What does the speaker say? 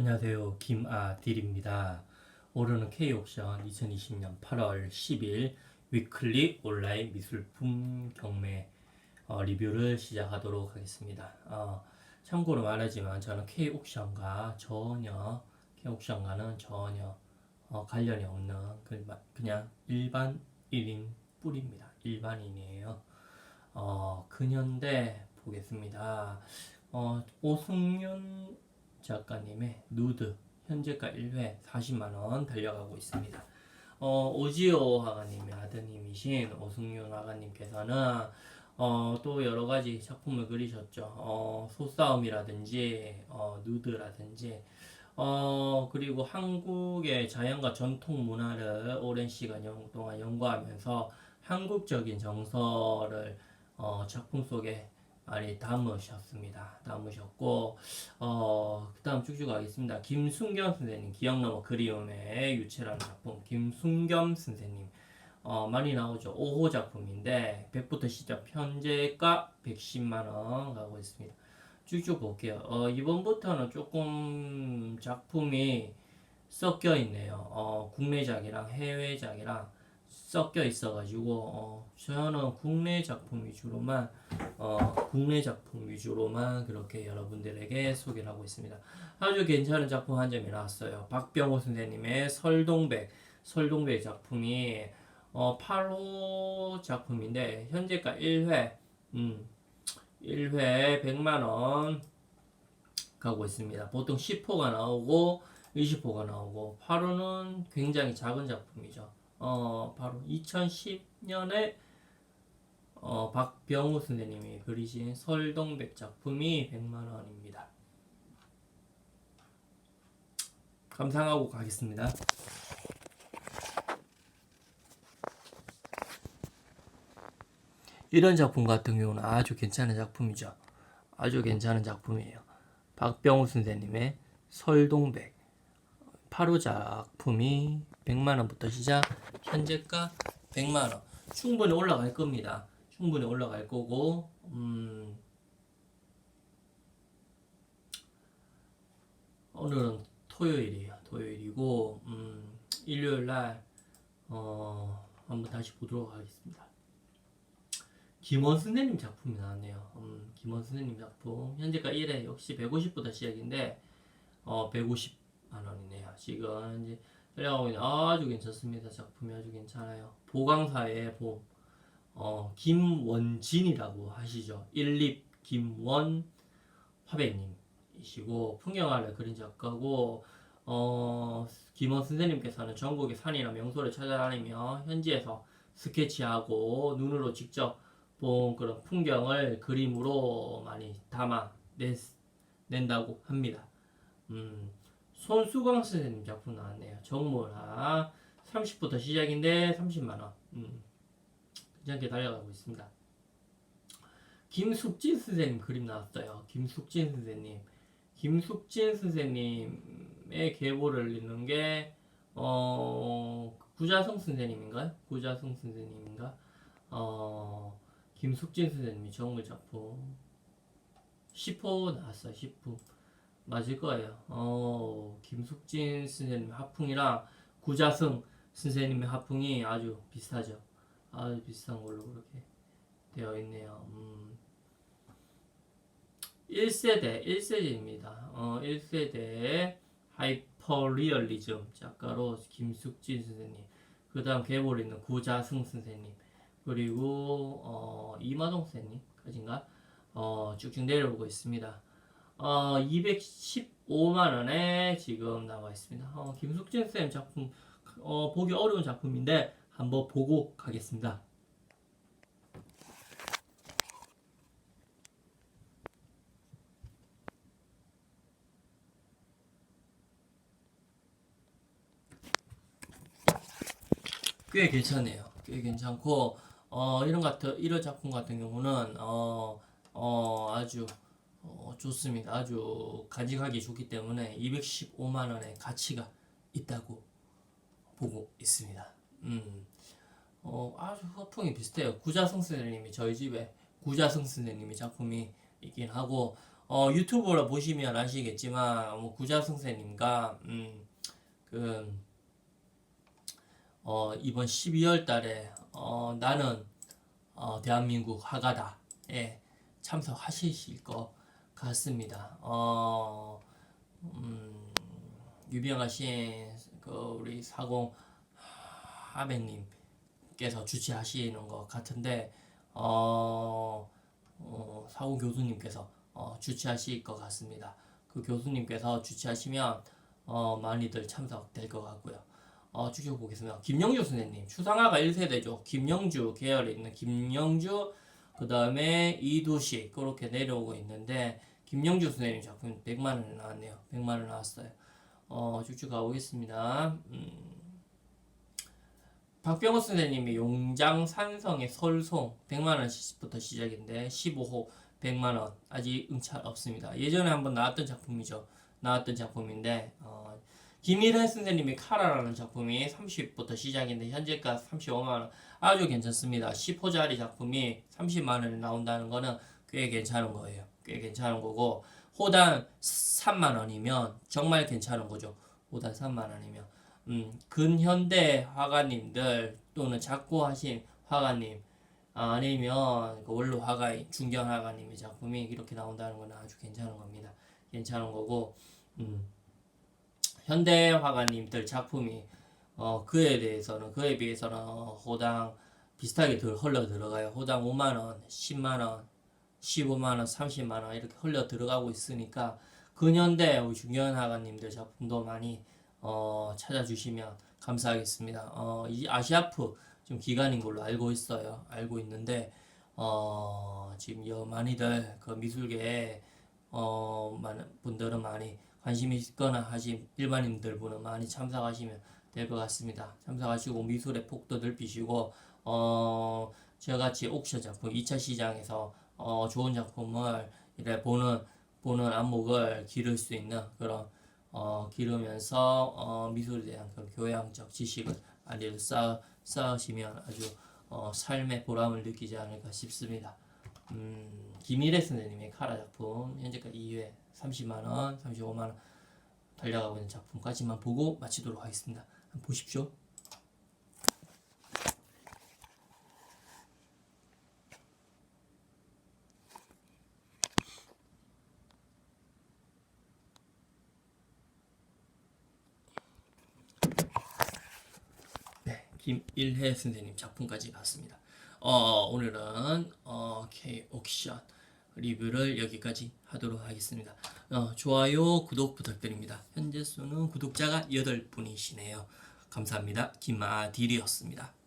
안녕하세요. 김아딜입니다. 오늘은 K옥션 2020년 8월 10일 위클리 온라인 미술품 경매 어, 리뷰를 시작하도록 하겠습니다. 어, 참고로 말하지만 저는 K옥션과 전혀 K옥션과는 전혀 어, 관련이 없는 그- 그냥 일반 1인 뿌리입니다. 일반인이에요. 어, 근현대 보겠습니다. 어, 오승윤 작가님의 누드 현재가 1회 40만원 달려가고 있습니다. 어, 오지오 화가님의 아드님이신 오승윤 화가님께서는 어, 또 여러 가지 작품을 그리셨죠. 어, 소싸움이라든지 어, 누드라든지 어, 그리고 한국의 자연과 전통 문화를 오랜 시간 연- 동안 연구하면서 한국적인 정서를 어, 작품 속에 많이 담으셨습니다. 담으셨고 어, 그 다음 쭉쭉 가겠습니다. 김순겸 선생님, 기억넘어 그리움의 유체라는 작품. 김순겸 선생님. 어, 많이 나오죠. 5호 작품인데, 100부터 시작, 현재가 110만 원 가고 있습니다. 쭉쭉 볼게요. 어, 이번부터는 조금 작품이 섞여 있네요. 어, 국내작이랑 해외작이랑 섞여 있어가지고, 어, 저는 국내 작품 위주로만 어, 국내 작품 위주로만 그렇게 여러분들에게 소개를 하고 있습니다. 아주 괜찮은 작품 한 점이 나왔어요. 박병호 선생님의 설동백, 설동백 작품이 어, 8호 작품인데 현재가 1회, 음, 1회 100만원 가고 있습니다. 보통 10호가 나오고 20호가 나오고 8호는 굉장히 작은 작품이죠. 어, 바로 2010년에 어, 박병우 선생님이 그리신 설동백 작품이 100만 원입니다. 감상하고 가겠습니다. 이런 작품 같은 경우는 아주 괜찮은 작품이죠. 아주 괜찮은 작품이에요. 박병우 선생님의 설동백 8호 작품이 100만 원부터 시작 현재가 100만 원 충분히 올라갈 겁니다. 충분히 올라갈 거고 음, 오늘은 토요일이에요. 토요일이고 음, 일요일 날 어, 한번 다시 보도록 하겠습니다. 김원 선생님 작품이 나왔네요. 음, 김원 선생님 작품 현재가 1회 역시 150보다 시작인데 어, 150 만 원이네요. 지금 이제 끌려가고 있는 아주 괜찮습니다. 작품이 아주 괜찮아요. 보강사의 봄 어, 김원진이라고 하시죠. 일립 김원 화백님이시고 풍경화를 그린 작가고 어, 김원 선생님께서는 전국의 산이나 명소를 찾아다니며 현지에서 스케치하고 눈으로 직접 본 그런 풍경을 그림으로 많이 담아 냈, 낸다고 합니다. 음, 손수광 선생님 작품 나왔네요. 정문화 30부터 시작인데 30만원. 음. 괜찮게 달려가고 있습니다. 김숙진 선생님 그림 나왔어요. 김숙진 선생님. 김숙진 선생님의 계보를 읽는 게, 어, 구자성 선생님인가요? 구자성 선생님인가? 어, 김숙진 선생님이 정글 작품. 10호 나왔어요. 10호. 맞을 거예요. 어, 김숙진 선생님 하풍이랑 구자성 선생님의 하풍이 아주 비슷하죠. 아주 비슷한 걸로 그렇게 되어 있네요. 음. 1세대, 1세대입니다. 어, 1세대 하이퍼리얼리즘 작가로 김숙진 선생님, 그 다음 계보를 있는 구자승 선생님, 그리고 어, 이마동 선생님까지인가 어, 쭉쭉 내려오고 있습니다. 어, 215만 원에 지금 나와 있습니다. 어, 김숙진 선생님 작품, 어, 보기 어려운 작품인데, 한번 보고 가겠습니다. 꽤 괜찮네요. 꽤 괜찮고 어, 이런 같은 이런 작품 같은 경우는 어, 어, 아주 어, 좋습니다. 아주 간직하기 좋기 때문에 215만 원의 가치가 있다고 보고 있습니다. 음. 어, 아주 허풍이 비슷해요. 구자성 선생님이 저희 집에 구자성 선생님이 작품이 있긴 하고 어, 유튜브로 보시면 아시겠지만 뭐 구자 선생님과 음, 그 어, 이번 12월 달에 어, 나는 어, 대한민국 화가다에 참석하실 것 같습니다. 어, 음, 유명하신 그 우리 사공 하배님께서 주최하시는 것 같은데 어, 어, 사공 교수님께서 어, 주최하실 것 같습니다. 그 교수님께서 주최하시면 어, 많이들 참석될 것 같고요. 어, 쭉 보겠습니다. 김영주 선생님, 추상화가 1세대죠. 김영주 계열에 있는 김영주, 그 다음에 이두식, 그렇게 내려오고 있는데, 김영주 선생님 작품 100만 원 나왔네요. 100만 원 나왔어요. 어, 쭉쭉 가보겠습니다. 음, 박병호 선생님이 용장 산성의 설송 100만 원부터 시작인데, 15호 100만 원. 아직 응찰 없습니다. 예전에 한번 나왔던 작품이죠. 나왔던 작품인데, 어, 김일현 선생님의 카라라는 작품이 30부터 시작인데 현재가 35만 원 아주 괜찮습니다. 10호짜리 작품이 30만 원에 나온다는 거는 꽤 괜찮은 거예요. 꽤 괜찮은 거고 호단 3만 원이면 정말 괜찮은 거죠. 호단 3만 원이면 음, 근현대 화가님들 또는 작고 하신 화가님 아니면 그 원로 화가인 중견 화가님의 작품이 이렇게 나온다는 건 아주 괜찮은 겁니다. 괜찮은 거고 음. 현대 화가님들 작품이 어, 그에 대해서는 그에 비해서는 어, 호당 비슷하게 들 흘러 들어가요. 호당 5만 원, 10만 원, 15만 원, 30만 원 이렇게 흘러 들어가고 있으니까 근현대 우리 중견 화가님들 작품도 많이 어, 찾아주시면 감사하겠습니다. 어, 이 아시아프 좀 기간인 걸로 알고 있어요. 알고 있는데 어, 지금 여 많이들 그 미술계에 어, 많은 분들은 많이 관심이 있거나 하신 일반인들 분은 많이 참석하시면 될 것 같습니다. 참석하시고 미술의 폭도 넓히시고 어 저같이 옥션 작품 2차 시장에서 어 좋은 작품을 이래 보는 보는 안목을 기를 수 있는 그런 어 기르면서 어 미술에 대한 그 교양적 지식을 많이 쌓 쌓으시면 아주 어 삶의 보람을 느끼지 않을까 싶습니다. 음, 김일혜 선생님의 카라 작품 현재까지 2회 30만 원, 35만 원 달려가고 있는 작품까지만 보고 마치도록 하겠습니다. 보십시오. 네, 김일혜 선생님 작품까지 봤습니다. 어, 오늘은 어, K 옥션 리뷰를 여기까지 하도록 하겠습니다. 어, 좋아요, 구독 부탁드립니다. 현재 수는 구독자가 8분이시네요. 감사합니다. 김아딜이었습니다.